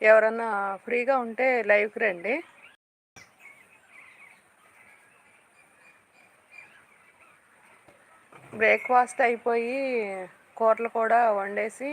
ఎవరన్నా ఫ్రీగా ఉంటే లైవ్కి రండి. బ్రేక్ఫాస్ట్ అయిపోయి కూరలు కూడా వండేసి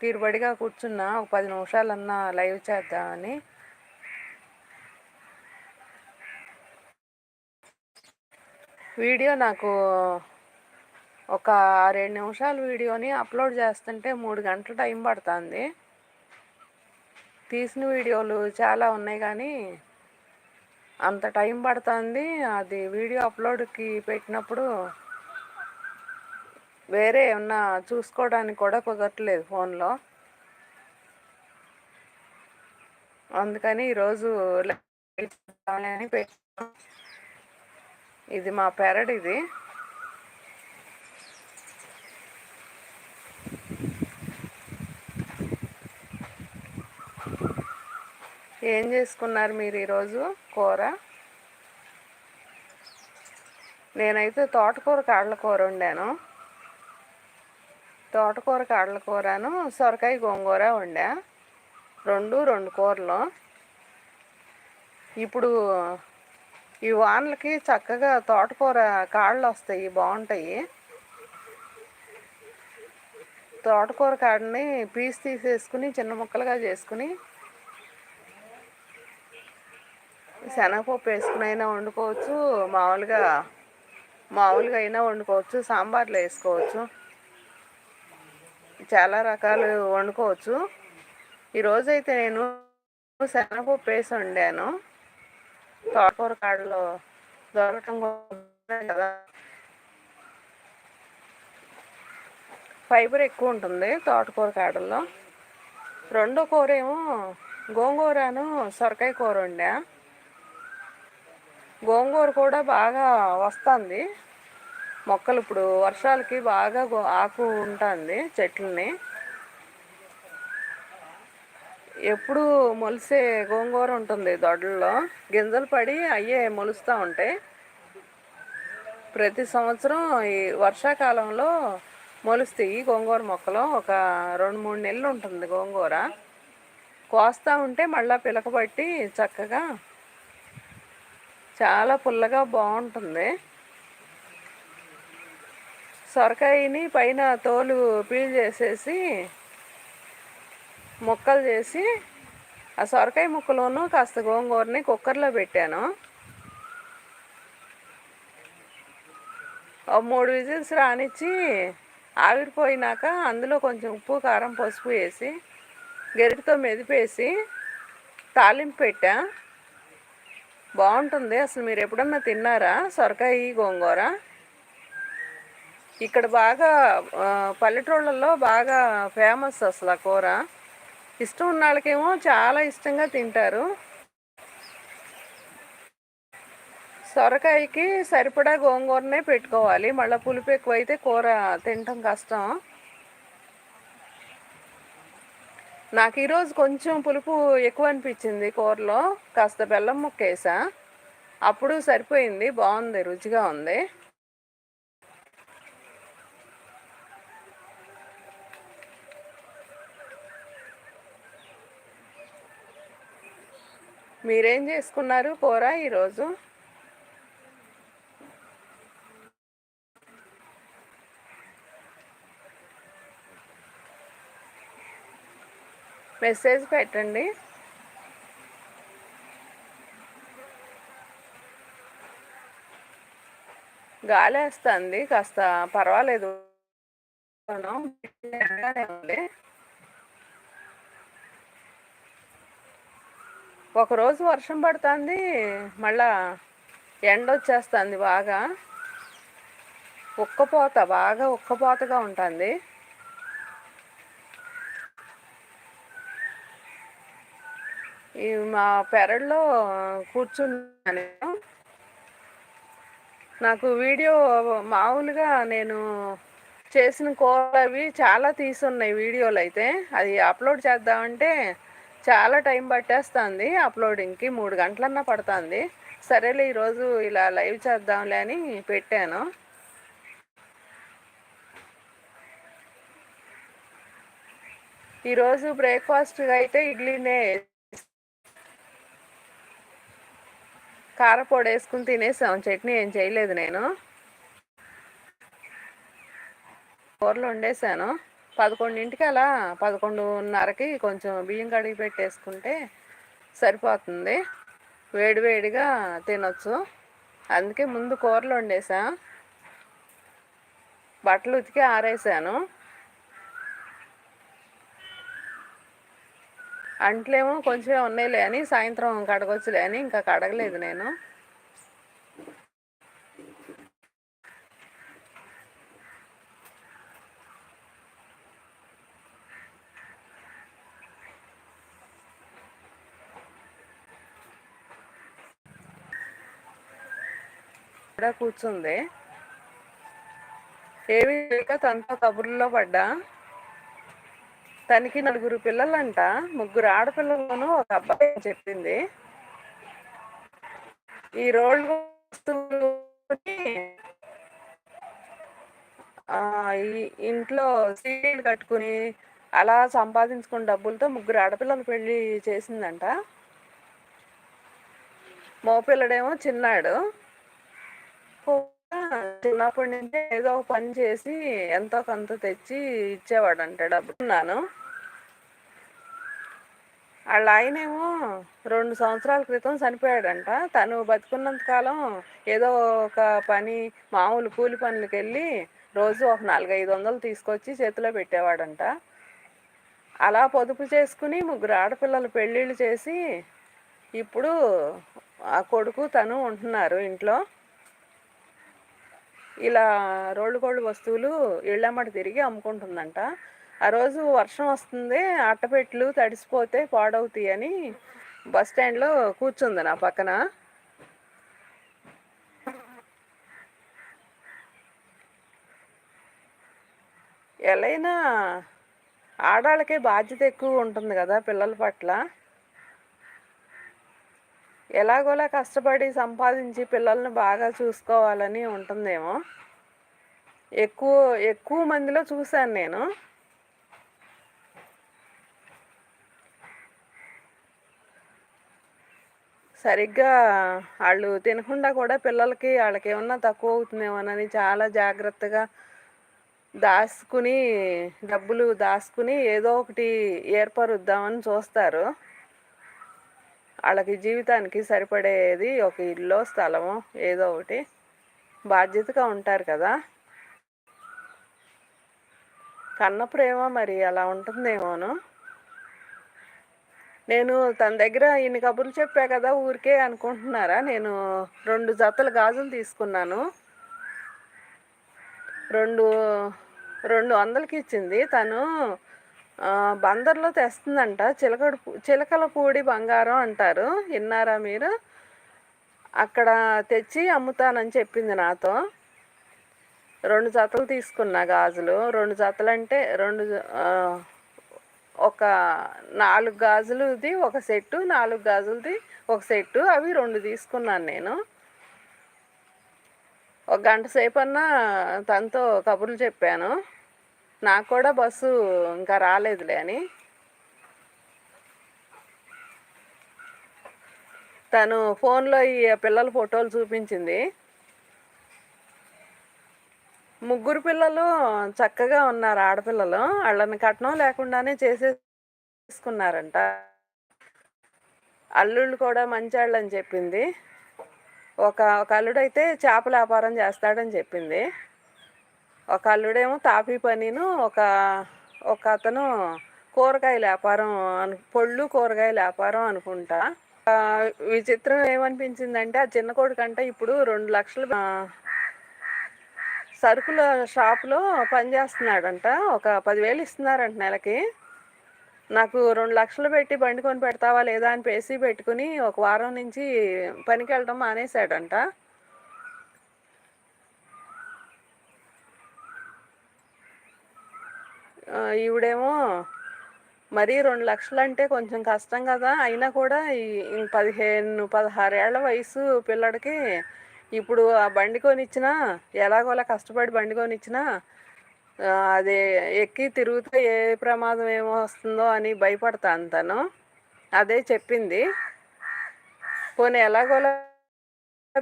తీరుబడిగా కూర్చున్నా. ఒక పది నిమిషాలన్నా లైవ్ చేద్దామని వీడియో నాకు ఒక రెండు నిమిషాల వీడియోని అప్లోడ్ చేస్తుంటే మూడు గంటల టైం పడుతుంది. తీసిన వీడియోలు చాలా ఉన్నాయి కానీ అంత టైం పడుతుంది. అది వీడియో అప్లోడ్కి పెట్టినప్పుడు వేరే ఏమన్నా చూసుకోవడానికి కూడా కుదరట్లేదు ఫోన్లో. అందుకని ఈరోజు అని పెట్టి ఇది మా పెరడ్ ఇది. ఏం చేసుకున్నారు మీరు ఈరోజు కూర? నేనైతే తోటకూర కాడల కూర వండాను. తోటకూర కాడల కూరను సొరకాయ గోంగూర వండా. రెండు రెండు కూరలు. ఇప్పుడు ఈ వానలకి చక్కగా తోటకూర కాళ్ళు వస్తాయి బాగుంటాయి. తోటకూర కాడని పీస్ తీసేసుకుని చిన్న ముక్కలుగా చేసుకుని శనగపప్పు వేసుకుని అయినా వండుకోవచ్చు మామూలుగా మామూలుగా అయినా వండుకోవచ్చు సాంబార్లో వేసుకోవచ్చు. చాలా రకాలు వండుకోవచ్చు. ఈరోజైతే నేను శనగపప్పు వేసి వండాను. తోటకూర కాడలో దొరకటం కదా. ఫైబర్ ఎక్కువ ఉంటుంది తోటకూర కాడల్లో. రెండో కూర ఏమో గోంగూరను సొరకాయ కూర వండా. గోంగూర కూడా బాగా వస్తుంది. మొక్కలు ఇప్పుడు వర్షాలకి బాగా ఆకు ఉంటుంది చెట్లని. ఎప్పుడు మొలిసే గోంగూర ఉంటుంది దొడ్లలో గింజలు పడి అయ్యే మొలుస్తూ ఉంటాయి. ప్రతి సంవత్సరం ఈ వర్షాకాలంలో మొలుస్తాయి గోంగూర మొక్కలు. ఒక రెండు మూడు నెలలు ఉంటుంది గోంగూర. కోస్తూ ఉంటే మళ్ళీ పిలకబట్టి చక్కగా చాలా పుల్లగా బాగుంటుంది. సొరకాయని పైన తోలు పీల్ చేసేసి ముక్కలు చేసి ఆ సొరకాయ ముక్కలోను కాస్త గోంగూరని కుక్కర్లో పెట్టాను. మూడు విజిల్స్ రానిచ్చి ఆవిరిపోయినాక అందులో కొంచెం ఉప్పు కారం పసుపు వేసి గరిటతో మెదిపేసి తాలింపు పెట్టా. బాగుంటుంది. అసలు మీరు ఎప్పుడన్నా తిన్నారా? సొరకాయ గోంగూర? ఇక్కడ బాగా పల్లెటూళ్ళల్లో బాగా ఫేమస్ అసలు ఆ కూర. ఇష్టం ఉన్న వాళ్ళకేమో చాలా ఇష్టంగా తింటారు. సొరకాయకి సరిపడా గోంగూరనే పెట్టుకోవాలి. మళ్ళీ పులుపు ఎక్కువైతే కూర తినటం కష్టం. నాకు ఈరోజు కొంచెం పులుపు ఎక్కువ అనిపించింది కూరలో. కాస్త బెల్లం ముక్క వేసా. అప్పుడు సరిపోయింది బాగుంది రుచిగా ఉంది. మీరేం చేసుకున్నారు కూర ఈరోజు మెసేజ్ పెట్టండి. గాలి వేస్తుంది కాస్త పర్వాలేదు. ఒకరోజు వర్షం పడుతుంది మళ్ళా ఎండ వచ్చేస్తుంది బాగా. ఉక్కపోత బాగా ఉక్కపోతగా ఉంటుంది. మా పెరడ్లో కూర్చున్నాను నాకు వీడియో మామూలుగా నేను చేసిన కూరలు అవి చాలా తీసున్నాయి వీడియోలు అయితే. అది అప్లోడ్ చేద్దామంటే చాలా టైం పట్టేస్తుంది. అప్లోడింగ్కి మూడు గంటలన్నా పడుతుంది. సరేలే ఈరోజు ఇలా లైవ్ చేద్దాంలే అని పెట్టాను. ఈరోజు బ్రేక్ఫాస్ట్గా అయితే ఇడ్లీనే కారపొడి వేసుకుని తినేసాం. చట్నీ ఏం చేయలేదు నేను. కూరలు వండేసాను. పదకొండింటికి అలా పదకొండున్నరకి కొంచెం బియ్యం కడిగి పెట్టేసుకుంటే సరిపోతుంది. వేడివేడిగా తినొచ్చు. అందుకే ముందు కూరలు వండేసా. బట్టలు ఉతికి ఆరేసాను. అంట్లేమో కొంచెం ఉన్నాయిలే అని సాయంత్రం కడగొచ్చులే అని ఇంకా కడగలేదు నేను. కూర్చుంది. ఏమి లేక తనతో కబుర్లో పడ్డా. తనకి నలుగురు పిల్లలంట. ముగ్గురు ఆడపిల్లలను ఒక అబ్బాయి చెప్పింది. ఈ రోడ్లు ఇంట్లో సీడీలు కట్టుకుని అలా సంపాదించుకున్న డబ్బులతో ముగ్గురు ఆడపిల్లలు పెళ్ళి చేసిందంట. మోపిల్లడేమో చిన్నాడు. చిన్నప్పటి నుంచి ఏదో ఒక పని చేసి ఎంతో కొంత తెచ్చి ఇచ్చేవాడంట డబ్బున్నాను వాళ్ళ ఆయనేమో రెండు సంవత్సరాల క్రితం చనిపోయాడంట. తను బతుకున్నంత కాలం ఏదో ఒక పని మామూలు కూలి పనులకు వెళ్ళి రోజు ఒక నాలుగైదు వందలు తీసుకొచ్చి చేతిలో పెట్టేవాడంట. అలా పొదుపు చేసుకుని ముగ్గురు ఆడపిల్లలు పెళ్ళిళ్ళు చేసి ఇప్పుడు ఆ కొడుకు తను ఉంటున్నారు ఇంట్లో. ఇలా రోడ్లు కోళ్ళు వస్తువులు ఇళ్ళమ్మటి తిరిగి అమ్ముకుంటుందంట. ఆ రోజు వర్షం వస్తుంది అట్టపెట్లు తడిసిపోతే పాడవుతాయి అని బస్ స్టాండ్లో కూర్చుంది నా పక్కన. ఎలైనా ఆడాళ్ళకే బాధ్యత ఎక్కువ ఉంటుంది కదా పిల్లల పట్ల. ఎలాగోలా కష్టపడి సంపాదించి పిల్లల్ని బాగా చూసుకోవాలని ఉంటుందేమో. ఎక్కువ ఎక్కువ మందిలో చూశాను నేను. సరిగ్గా వాళ్ళు తినకుండా కూడా పిల్లలకి వాళ్ళకి ఏమన్నా తక్కువ అవుతుందేమోనని చాలా జాగ్రత్తగా దాచుకుని డబ్బులు దాచుకుని ఏదో ఒకటి ఏర్పరుద్దామని చూస్తారు. వాళ్ళకి జీవితానికి సరిపడేది ఒక ఇల్లు స్థలము ఏదో ఒకటి. బాధ్యతగా ఉంటారు కదా. కన్న ప్రేమ మరి అలా ఉంటుందేమోను. నేను తన దగ్గర ఇన్ని కబుర్లు చెప్పా కదా ఊరికే అనుకుంటున్నారా? నేను రెండు జతల గాజులు తీసుకున్నాను. రెండు రెండు వందలకి ఇచ్చింది. తను బందర్లో తెస్తుందంట. చిలకడ చిలకల పూడి బంగారం అంటారు. విన్నారా మీరు? అక్కడ తెచ్చి అమ్ముతానని చెప్పింది నాతో. రెండు జతలు తీసుకున్నా గాజులు. రెండు జతలు అంటే రెండు ఒక నాలుగు గాజులుది ఒక సెట్టు నాలుగు గాజులది ఒక సెట్టు. అవి రెండు తీసుకున్నాను నేను. ఒక గంట సేపన్నా తనతో కబుర్లు చెప్పాను. నాకు కూడా బస్సు ఇంకా రాలేదులే అని. తను ఫోన్లో ఈ పిల్లల ఫోటోలు చూపించింది. ముగ్గురు పిల్లలు చక్కగా ఉన్నారు ఆడపిల్లలు. వాళ్ళని కట్నం లేకుండానే చేసేసుకున్నారంట. అల్లుళ్ళు కూడా మంచాళ్ళని చెప్పింది. ఒక ఒక అల్లుడైతే చేపల వ్యాపారం చేస్తాడని చెప్పింది. ఒక అల్లుడేమో తాపీ పనిను ఒక ఒక అతను కూరగాయల వ్యాపారం అను పొళ్ళు కూరగాయల వ్యాపారం అనుకుంటా. విచిత్రం ఏమనిపించిందంటే ఆ చిన్న కొడుకు ఇప్పుడు రెండు లక్షలు సరుకుల షాప్లో పనిచేస్తున్నాడంట. ఒక పదివేలు ఇస్తున్నారంట నెలకి. నాకు రెండు లక్షలు పెట్టి బండి కొని పెడతావా లేదా అని పేసి పెట్టుకుని ఒక వారం నుంచి పనికి వెళ్ళడం మానేశాడంట. ఈవిడేమో మరీ రెండు లక్షలు అంటే కొంచెం కష్టం కదా. అయినా కూడా ఈ పదిహేను పదహారేళ్ళ వయసు పిల్లడికి ఇప్పుడు ఆ బండి కొనిచ్చినా ఎలాగోలా కష్టపడి బండి కొనిచ్చినా అది ఎక్కి తిరుగుతే ఏ ప్రమాదం ఏమో వస్తుందో అని భయపడతాను తను. అదే చెప్పింది. పోనీ ఎలాగోలా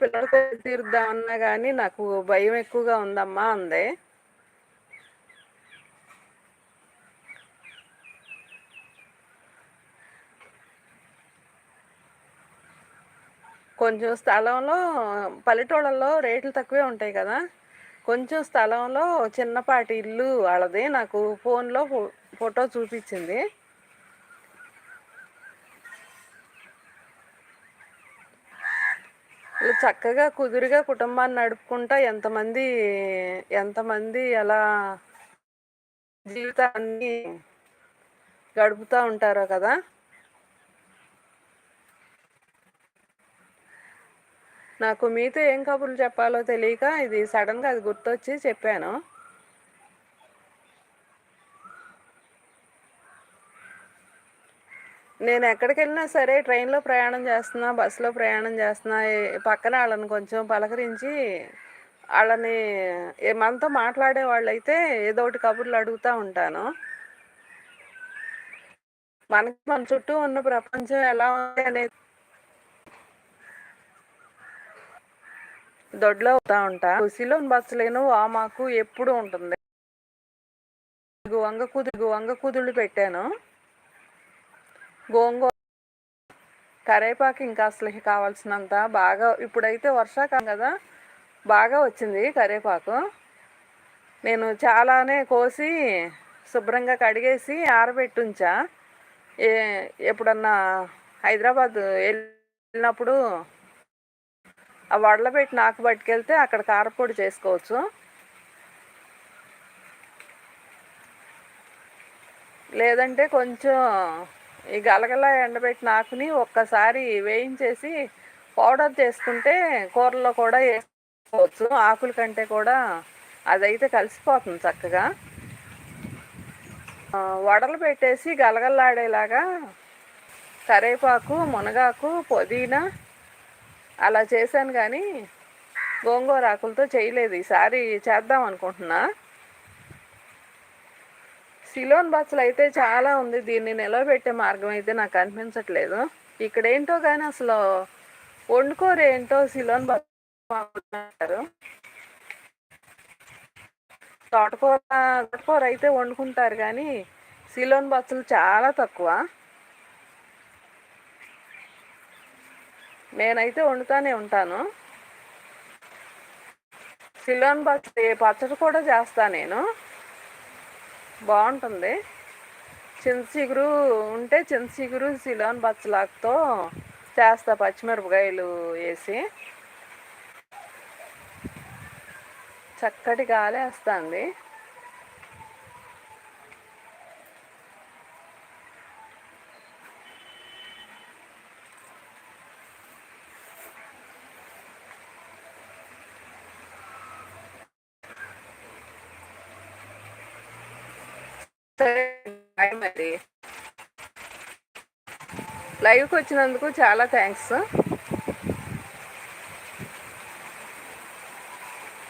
పిల్లలతో తీరుద్దామన్నా కానీ నాకు భయం ఎక్కువగా ఉందమ్మా అందే. కొంచెం స్థలంలో పల్లెటూళ్ళల్లో రేట్లు తక్కువే ఉంటాయి కదా. కొంచెం స్థలంలో చిన్నపాటి ఇల్లు వాళ్ళది. నాకు ఫోన్లో ఫో- ఫోటో చూపించింది. చక్కగా కుదురుగా కుటుంబాన్ని నడుపుకుంటా ఎంతమంది ఎంతమంది అలా జీవితాన్ని గడుపుతూ ఉంటారో కదా. నాకు మీతో ఏం కబుర్లు చెప్పాలో తెలియక ఇది సడన్గా అది గుర్తొచ్చి చెప్పాను. నేను ఎక్కడికి వెళ్ళినా సరే ట్రైన్లో ప్రయాణం చేస్తున్నా బస్సులో ప్రయాణం చేస్తున్నా పక్కన వాళ్ళని కొంచెం పలకరించి వాళ్ళని మనతో మాట్లాడే వాళ్ళైతే ఏదో ఒకటి కబుర్లు అడుగుతూ ఉంటాను. మనకి మన చుట్టూ ఉన్న ప్రపంచం ఎలా ఉంది అనేది దొడ్లో అవుతా ఉంటా. సిలోన్ బస్సులేను వామాకు ఎప్పుడు ఉంటుంది. వంగ కుదురు వంగ కుదుళ్ళు పెట్టాను. గోంగూర కరేపాకు ఇంకా అసలు కావాల్సినంత బాగా ఇప్పుడైతే వర్షాకాలం కదా బాగా వచ్చింది కరేపాకు. నేను చాలానే కోసి శుభ్రంగా కడిగేసి ఆరబెట్టుంచా. ఏ ఎప్పుడన్నా హైదరాబాద్ వెళ్ళినప్పుడు ఆ వడలబెట్టి నాకు పట్టుకెళ్తే అక్కడ కారపొడి చేసుకోవచ్చు. లేదంటే కొంచెం ఈ గలగల ఎండబెట్టిన ఆకుని ఒక్కసారి వేయించేసి పౌడర్ చేసుకుంటే కూరలో కూడా వేసుకోవచ్చు. ఆకుల కంటే కూడా అదైతే కలిసిపోతుంది చక్కగా. వడలు పెట్టేసి గలగల్లాడేలాగా కరేపాకు మునగాకు పుదీనా అలా చేశాను కానీ గోంగూర ఆకులతో చేయలేదు. ఈసారి చేద్దాం అనుకుంటున్నా. సిలోన్ బస్సులు అయితే చాలా ఉంది. దీన్ని నిలవబెట్టే మార్గం అయితే నాకు అనిపించట్లేదు. ఇక్కడ ఏంటో కానీ అసలు వండుకోరు ఏంటో సిలోన్ బస్ తోటకూర తోటకూర అయితే వండుకుంటారు కానీ సిలోన్ బస్సులు చాలా తక్కువ. నేనైతే వండుతానే ఉంటాను. సిల్వన్ పచ్చడి పచ్చడి కూడా చేస్తా నేను. బాగుంటుంది. చింత చిగురు ఉంటే చింతచిగురు సిలోన్ పచ్చలాకుతో చేస్తా పచ్చిమిరపకాయలు వేసి. చక్కటి గాలి వేస్తుంది. సరే మరి లైవ్కి వచ్చినందుకు చాలా థ్యాంక్స్